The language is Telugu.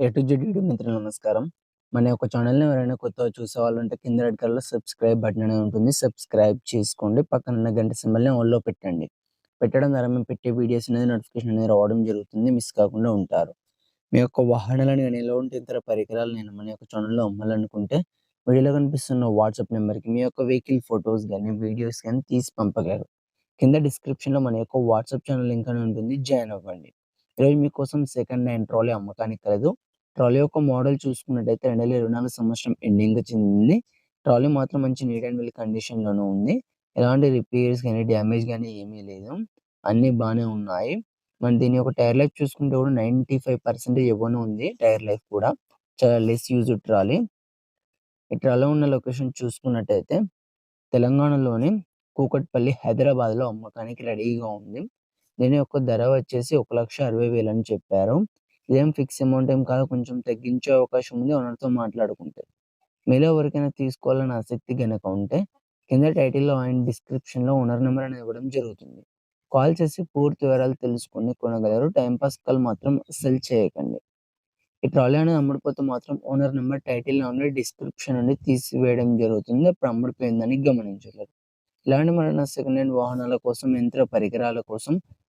ఏ టు జెడ్ యూట్యూబ్ మిత్రులు నమస్కారం. మన యొక్క ఛానల్‌ని ఎవరైనా కొత్తగా చూసేవాళ్ళుంటే కింద రెడ్ కలర్‌లో సబ్స్క్రైబ్ బటన్ అనేది ఉంటుంది. సబ్స్క్రైబ్ చేసుకోండి. పక్కనున్న గంట సింబల్‌ని ఆల్‌లో పెట్టండి. పెట్టడం ద్వారా మేము పెట్టే వీడియోస్ అనేది నోటిఫికేషన్ అనేది రావడం జరుగుతుంది. మిస్ కాకుండా ఉంటారు. మీ యొక్క వాహనాలను గాని, ఎలాంటి ఇతర పరికరాలు నేను మన యొక్క ఛానల్‌లో అమ్మాలనుకుంటే వీడియోలో కనిపిస్తున్న వాట్సాప్ నెంబర్‌కి మీ యొక్క వెహికల్ ఫోటోస్ గాని, వీడియోస్ గాని తీసి పంపగలరు. కింద డిస్క్రిప్షన్‌లో మన యొక్క వాట్సాప్ ఛానల్ లింక్ అని ఉంటుంది. జాయిన్ అవ్వండి. ఈరోజు మీకోసం సెకండ్ హ్యాండ్ ట్రాలీ అమ్మకానికి కలదు. ట్రాలీ యొక్క మోడల్ చూసుకున్నట్టయితే 2024 సంవత్సరం ఎండింగ్ చెందింది. ట్రాలీ మాత్రం మంచి నీట్ అండ్ వెల్ కండిషన్‌లోనే ఉంది. ఎలాంటి రిపేర్స్ కానీ డ్యామేజ్ గాని ఏమీ లేదు. అన్నీ బాగానే ఉన్నాయి. మన దీని యొక్క టైర్ లైఫ్ చూసుకుంటే కూడా 95% ఎబోనే ఉంది. టైర్ లైఫ్ కూడా. చాలా లెస్ యూజ్ ట్రాలీ. ఈ ట్రాలీ ఉన్న లొకేషన్ చూసుకున్నట్టయితే తెలంగాణలోని కూకట్పల్లి, హైదరాబాద్‌లో అమ్మకానికి రెడీగా ఉంది. దీని యొక్క ధర వచ్చేసి 1,60,000 అని చెప్పారు. ఇదేం ఫిక్స్ అమౌంట్ ఏం కాదు. కొంచెం తగ్గించే అవకాశం ఉంది ఓనర్‌తో మాట్లాడుకుంటే. మీలో ఎవరికైనా తీసుకోవాలని ఆసక్తి గనక ఉంటే కింద టైటిల్‌లో అండ్ డిస్క్రిప్షన్‌లో ఓనర్ నెంబర్ అనేది ఇవ్వడం జరుగుతుంది. కాల్ చేసి పూర్తి వివరాలు తెలుసుకొని కొనగలరు. టైంపాస్ కాల్ మాత్రం అస్సలు చేయకండి. ఈ ట్రాలీ అనేది అమ్ముడిపోతే మాత్రం ఓనర్ నెంబర్ టైటిల్ నుండి డిస్క్రిప్షన్ నుండి తీసివేయడం జరుగుతుంది. అప్పుడు అమ్ముడిపోయిందని గమనించగలరు. ఇలాంటి మరణ సెకండ్ హ్యాండ్ వాహనాల కోసం, యంత్ర పరికరాల కోసం